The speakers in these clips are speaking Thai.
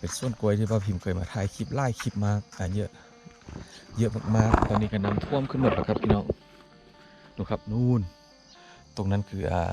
เป็นส่วนกล้วยที่พ่อพิมพ์เคยมาถ่ายคลิปไล่คลิปมาอ่าเยอะ เยอะมากๆ ตอนนี้ก็น้ำท่วมขึ้นหมดแล้วครับพี่น้องดูครับนู่น ตรงนั้นคืออ่า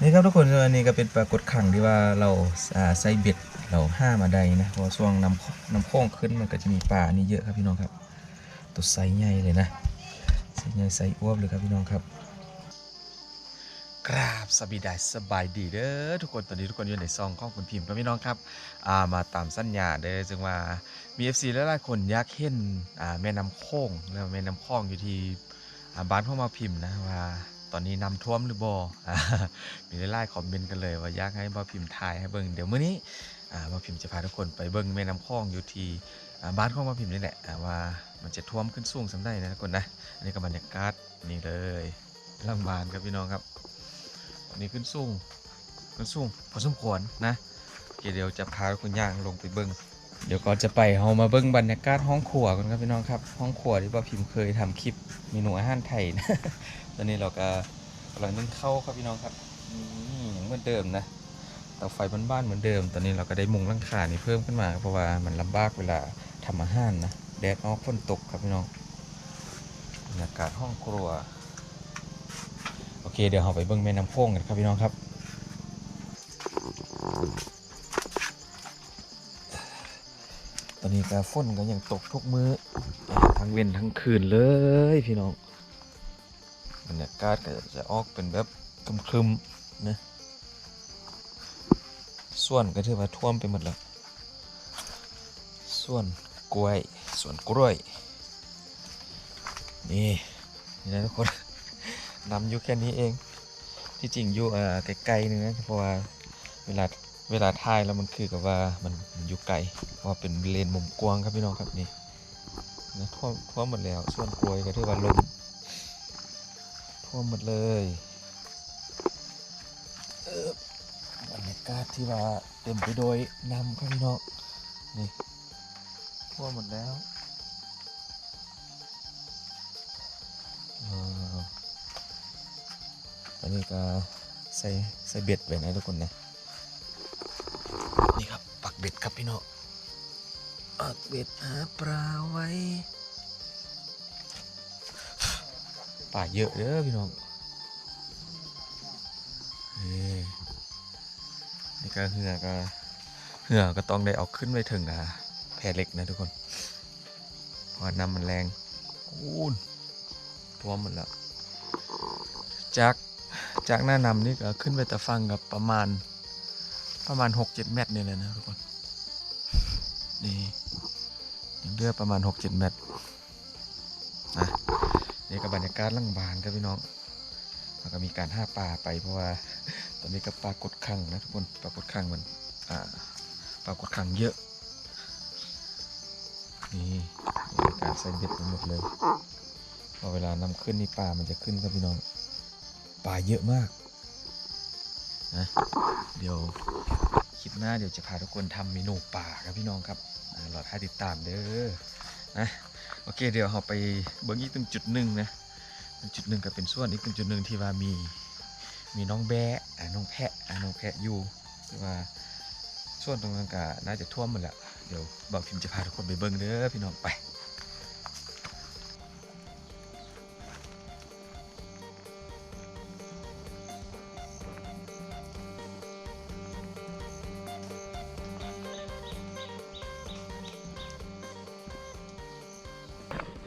นี่ครับทุกคนอันนี้ก็เป็นปรากฏขังที่ว่าเราอ่าใส่เบ็ดเราห้ามาได้นะเพราะว่าช่วงน้ำน้ำโค้งขึ้นมันก็จะมีปลานี่เยอะครับพี่น้องครับ ตัวไซส์ใหญ่เลยนะไซส์ใหญ่ไซส์อ้วบเลยครับพี่น้องครับ กราบสบีดายสบายดีเด้อทุกคนตอนนี้ทุกคนอยู่ในซองของคุณพิมพ์ครับพี่น้องครับามาตามสัญญาเด้อจึงว่ามี FC หลายๆคนอยากเห็นแม่น้ำโค้งแล้วแม่น้ำคลองอยู่ที่บ้านพ่อมาพิมพ์นะว่าตอนนี้น้ำท่วมหรือบ่อมีหลายๆคอมเมนต์กันเลย ว่าอยากให้บ่าพิมพ์ถ่ายให้เบิ่งเดี๋ยวมื้อนี้อ่าบ่าพิมพ์จะพาทุกคนไปเบิ่งแม่น้ำคลองอยู่ที่บ้านของบ่าพิมพ์นี่แหละว่ามันจะท่วมขึ้นสูงสำได้นะทุกคนนะอันนี้ก็บรรยากาศนี่เลยล่างบานครับพี่น้องครับ นนี้ขึ้นสูงขึ้นสูงพอสมควรนะเดี๋ยวจะพาคุณย่างลงไปเบิ้งเดี๋ยวก่อนจะไปเฮามาเบิ้งบรรยากาศห้องครัวกันครับพี่น้องครับ ห้องครัวที่ป้าพิมพ์เคยทำคลิปเมนูอาหารไทยนะตอนนี้เราก็กำลังนึ่งข้าวครับพี่น้องครับนี่เหมือนเดิมนะเตาไฟบ้านๆเหมือนเดิม ตอนนี้เราก็ได้มุงลังคานี่เพิ่มขึ้นมา เพราะว่ามันลำบากเวลาทำอาหารนะแดดออกฝนตกครับพี่น้องบรรยากาศห้องครัว เคเดี๋ยวเราไปเบิ้งแม่น้ำโค้งกันครับพี่น้องครับ ตอนนี้กาฝนก็ยังตกทุกมือ้อทั้งเว้นทั้งคืนเลยพี่น้องบรรยากาศก็จะออกเป็นแบบครึมๆนะส่วนก็ถือว่าท่วมไปหมดแล้วส่วนกล้วยส่วนกล้วยนี่นี่นะทุกคน นำอยู่แค่นี้เอง ที่จริงอยู่อ่าไกลๆนึงนะเพราะว่าเวลาเวลาถ่ายแล้วมันคือกับว่ามันมันอยู่ไกลเพราะเป็นเลนมุมกว้างครับพี่น้องครับนี่นะท่วมท่วมหมดแล้วส่วนกลวยก็ถือว่าลมท่วมหมดเลยเออบรรยากาศที่ว่าเต็มไปโดยน้ำครับพี่น้องนี่ท่วมหมดแล้ว อันนี้ก็ใส่ใส่เบ็ดไว้นะทุกคนนะนี่ครับปักเบ็ดครับพี่น้องปักเบ็ดหาปลาไว้ป่าเยอะเด้อพี่น้องนี่นี่ก็เหือก็เหือก็ต้องได้เอาขึ้นไปถึงอะแพเหล็กนะทุกคนเพราะว่าน้ำมันแรงอู้นท่วมหมดแล้วจาก จากหน้านำนี่ก็ขึ้นไปแต่ฟังกับประมาณประมาณ 6-7 เมตรนี่เลยนะทุกคน นี่เรือประมาณ 6-7 เมตรนะนี่ก็บรรยากาศลังบานครับพี่น้องแล้วก็มีการห้าปลาไปเพราะว่าตอนนี้ก็ปลากดขังนะทุกคนปลากดขังมันอ่าปลากดขังเยอะ นี่การใส่เบ็ดไปหมดเลยพอเวลานำขึ้นนี่ปลามันจะขึ้นครับพี่น้อง ปลาเยอะมากนะเดี๋ยวคลิปหน้าเดี๋ยวจะพาทุกคนทำเมนูป่าครับพี่น้องครับอ่ารอท่าติดตามเด้อนะโอเคเดี๋ยวเราไปเบิ้งอีกตรงจุดหนึ่งนะตรงจุดหนึ่งก็เป็นส่วนอีกตรงจุดหนึ่งที่ว่ามีมีน้องแบะน้องแพะน้องแพะอยู่ที่ว่าส่วนตรงนั้นก็น่าจะท่วมหมดแล้วเดี๋ยวบ่าวพิมพ์จะพาทุกคนไปเบิ้งเด้อพี่น้องไป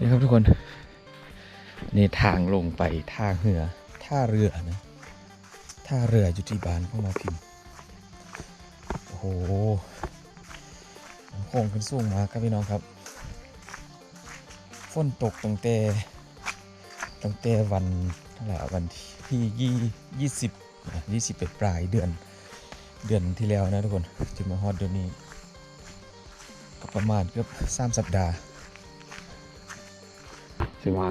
นี่ครับทุกคน นี่ทางลงไปท่าเรือท่าเรือนะท่าเรืออยู่ที่บ้านพ่อมาพิมพ์โอ้โหโค้งขึ้นสูงมากครับพี่น้องครับฝนตกตั้งแต่ตั้งแต่วันเท่าไหร่วันที่ยี่ยี่สิบยี่สิบเป็นปลายเดือนเดือนที่แล้วนะทุกคนจนมาฮอดเดือนนี้ก็ประมาณเกือบสามสัปดาห์ ใช่ว่า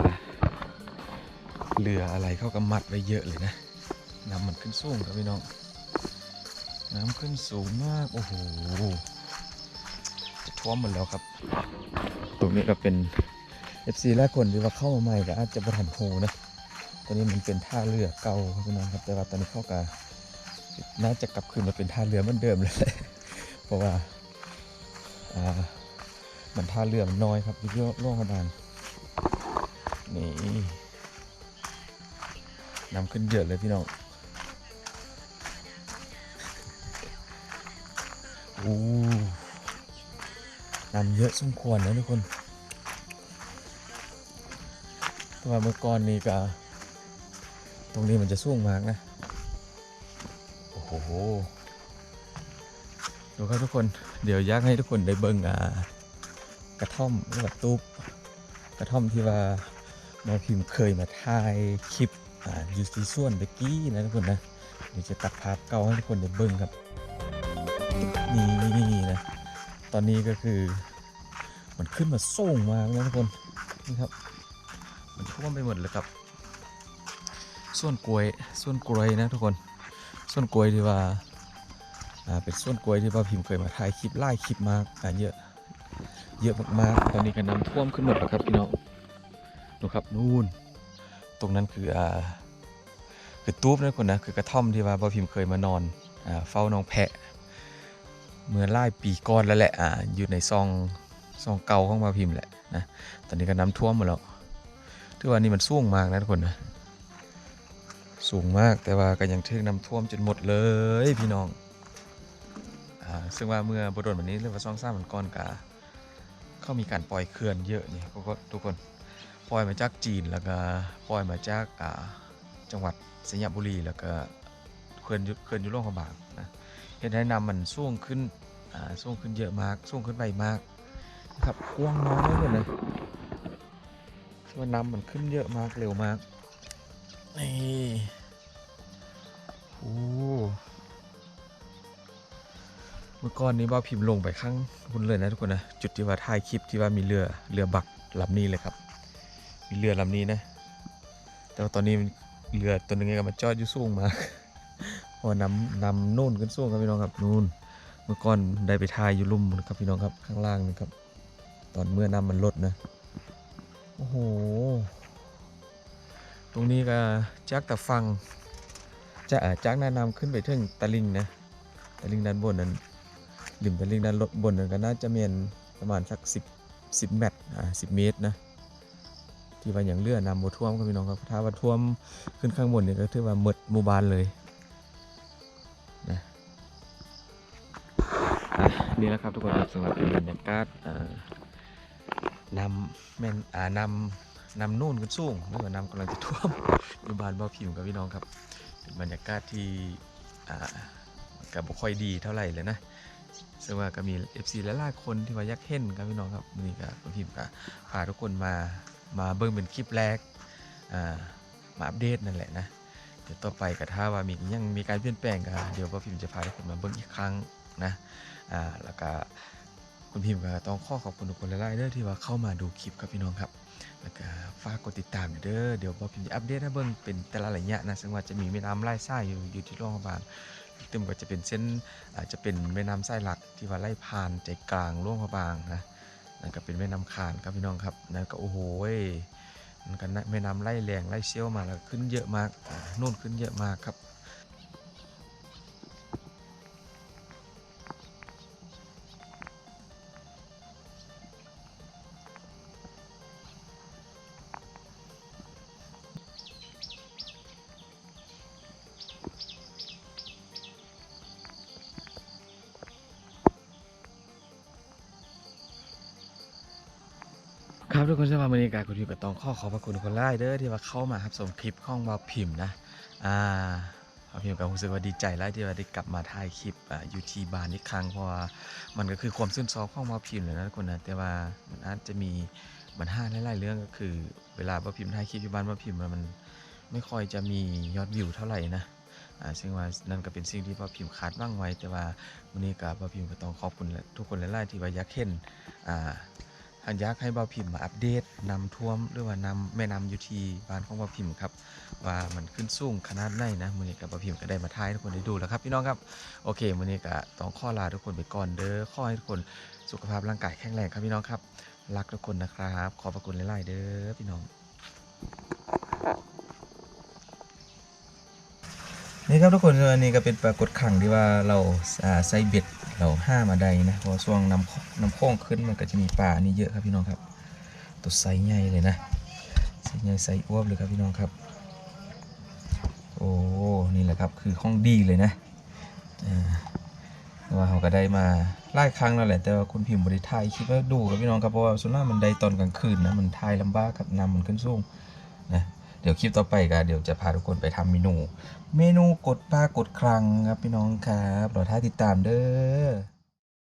เรืออะไรเข้ากับมัดไว้เยอะเลยนะน้ำมันขึ้นสูงครับพี่น้อง น้ำขึ้นสูงมาก โอ้โหจะท่วมหมดแล้วครับ ตรงนี้ก็เป็น FC แรกคนที่ว่าเข้ามาใหม่ก็อาจจะประทันโฮนะตอนนี้มันเป็นท่าเรือเก่าครับพี่น้องครับแต่ว่าตอนนี้เข้ากับน่าจะกลับคืนมาเป็นท่าเรือเหมือนเดิมเลยเพราะว่ามันท่าเรือมันน้อยครับที่โรงพยาบาล นี่น้ำขึ้นเยอะเลยพี่น้องอู้น้ำเยอะสมควรนะทุกคนเพราะว่าเมื่อก่อนนี้ก็ตรงนี้มันจะสูงมากนะ โอ้โห ดูครับทุกคน เดี๋ยวอยากให้ทุกคนได้เบิ่งอ่ากระท่อมหรือว่าตูบกระท่อมที่ว่า หมอพิมพ์เคยมาถ่ายคลิปอยู่ที่ส่วนเบกกี้นะทุกคนนะเดี๋ยวจะตัดภาพเก่าให้ทุกคนได้เบิ่งครับนี่นะตอนนี้ก็คือ มันขึ้นมาสูงมากนะทุกคนนี่ครับ มันท่วมไปหมดเลยครับส่วนกล้วยส่วนกล้วยนะทุกคนส่วนกล้วยที่ว่าอ่าเป็นส่วนกล้วยที่ว่าพิมพ์เคยมาถ่ายคลิปไล่คลิปมากอ่าเยอะเยอะมากๆตอนนี้ก็น้ำท่วมขึ้นหมดแล้วครับพี่น้อง ดูครับนู่น ตรงนั้นคืออ่าคือตูบนะทุกคนนะคือกระท่อมที่ว่าบ่พิมพ์เคยมานอนอ่าเฝ้าน้องแพะ เมื่อไล่ปีก่อนแล้วแหละอ่าอยู่ในซองซองเก่าของบ่พิมพ์แหละนะตอนนี้ก็น้ำท่วมหมดแล้วถือว่านี่มันสูงมากนะทุกคนนะสูงมากแต่ว่าก็ยังถึงน้ำท่วมจนหมดเลยพี่น้องอาซึ่งว่าเมื่อบโดนวันนี้เรื่องว่าซ่องซ่ามันก่อนกาเขามีการปล่อยเขื่อนเยอะนี่ก็ทุกคน ปล่อยมาจากจีนแล้วก็ปล่อยมาจากอ่าจังหวัดสยามบุรีแล้วก็เขื่อนยุเขื่อนยุโรปบางนะเห็นให้น้ำมันสูงขึ้นอ่าสูงขึ้นเยอะมากสูงขึ้นไปมากนะครับกว้างน้อยเลยนะคือว่าน้ำมันขึ้นเยอะมากเร็วมากนี่โอ้เมื่อก่อนนี้ว่าพิมพ์ลงไปข้างบนเลยนะทุกคนนะ จุดที่ว่าถ่ายคลิปที่ว่ามีเรือเรือบักลำนี้เลยครับ มีเรือลำนี้นะ แต่ว่าตอนนี้เรือตัวหนึงก็มาจอดอยู่สูงมากพอนำนำนู่นขึ้นสูงครับพี่น้องครับนู่นเมื่อก่อนได้ไปถ่ายอยู่ลุ่มนะครับพี่น้องครับข้างล่างนะครับ ตอนเมื่อน้ำมันลดนะโอ้โหตรงนี้ก็จากแต่ฟังจะอาจากแนะนำขึ้นไปถึงตะลิงนะตะลิงด้านบนนั้นริมตะลิงด้านบนนั้นก็น่าจะเมียนประมาณสัก 10 10เมตรอ่า10 เมตรนะ ที่ว่าอย่างเรือนำบ่ท่วมก็พี่น้องครับถ้าว่าท่วมขึ้นข้างบนเนี่ยก็ถือว่าหมดหมู่บ้านเลยนะนี่แหละครับทุกคนครับสำหรับบรรยากาศนำแม่นนำนำนู่นขึ้นสูงหรือว่านำกำลังจะท่วมอยู่บ้านบ่อพิมกับพี่น้องครับบรรยากาศที่กับบ่ค่อยดีเท่าไหร่เลยนะซึ่งว่าก็มี FC หลายๆคนที่ว่ายากเห็นครับพี่น้องครับนนี้ก็บ่อพิมพ์ก็พาทุกคนมา มาเบิ่งเป็นคลิปแรกมาอัปเดตนั่นแหละนะเดี๋ยวต่อไปก็ถ้าว่ามียังมีการเปลี่ยนแปลงก็เดี๋ยวบ่อพิมจะพาทุกคนมาเบิ่งอีกครั้งนะอ่าแล้วก็คุณพิมก็ต้องขอขอบคุณทุกคนหลายๆเด้อที่ว่าเข้ามาดูคลิปครับพี่น้องครับ แล้วก็ฝากกดติดตามเด้อเดี๋ยวบอพิมจะอัปเดตให้เบิ่งเป็นแต่ละระยะนะซึ่งว่าจะมีแม่น้ำไล่ไส้อยู่อยู่ที่โรงพยาบาลตึมก็จะเป็นเส้นอาจจะเป็นแม่น้ำไส้หลักที่ว่าไล่ผ่านใจกลางโรงพยาบาลนะ นั่นก็เป็นแม่น้ำขานครับพี่น้องครับนั่นก็โอ้โหมันก็แม่น้ำไล่แรงไล่เชี่ยวมาแล้วขึ้นเยอะมากนู่นขึ้นเยอะมากครับ ครับทุกคนสำหรับบรรยากาศคุณพิมพ์ก็ต้องขอขอบพระคุณคนไล่เด้อที่ว่าเข้ามาครับชมคลิปของเราพิมพ์นะอ่าเราพิมพ์ก็รู้สึกว่าดีใจไล่ที่ว่าได้กลับมาถ่ายคลิปอ่ายู่ที่บ้านอีกครั้งเพราะว่ามันก็คือความซื่นซอของเราพิมพ์เลยนะทุกคนนะแต่ว่ามันอาจจะมีปัญหาหลายๆเรื่องก็คือ เวลาเราพิมพ์ถ่ายคลิปอยู่บ้านเราพิมพ์มันไม่ค่อยจะมียอดวิวเท่าไหร่นะอ่าซึ่งว่านั่นก็เป็นสิ่งที่เราพิมพ์คาดหว่างไว้ แต่ว่าวันนี้กับเราพิมพ์ก็ต้องขอบคุณทุกคนหลายๆที่ว่าอยากเห็นอ่า อันอยากให้เบาพิมพ์มาอัปเดตนำท่วมหรือว่านำแม่น้ำอยูทีบ้านของเบาพิมพ์ครับว่ามันขึ้นสูงขนาดไหนนะมือนี้กับเบาพิมพ์ก็ได้มาถ่ายทุกคนได้ดูแล้วครับพี่น้องครับโอเคมือนี้ก็ต้องข้อลาทุกคนไปก่อนเด้อขอให้ทุกคนสุขภาพร่างกายแข็งแรงครับพี่น้องครับรักทุกคนนะครับ ขอบพระคุณหลายๆเด้อพี่น้องนี่ครับทุกคนอันนี้ก็เป็นปรากฏขังที่ว่าเราอ่าใส่เบ็ด เราห้ามาใดนะพราะว่าช่วงน้ำน้ำโค้งขึ้นมันก็จะมีปลานนี้เยอะครับพี่น้องครับ ตัวไซส์ใหญ่เลยนะไซส์ใหญ่ไซส์อ้วบเลยครับพี่น้องครับ โอ้นี่แหละครับคือข้องดีเลยนะว่าเขาก็ได้มาไล่ครั้งแล้วแหละแต่ว่าคุณพิมพ์บริถ่ายคลิปให้ดูครับพี่น้องครับเพราะว่าส่วนมากมันได้ตอนกลางคืนนะมันถ่ายลำบากกับน้ำมันขึ้นสูง เดี๋ยวคลิปต่อไปก็เดี๋ยวจะพาทุกคนไปทำเมนู เมนูกดปลากดครังครับพี่น้องครับรอท้าติดตามเด้อ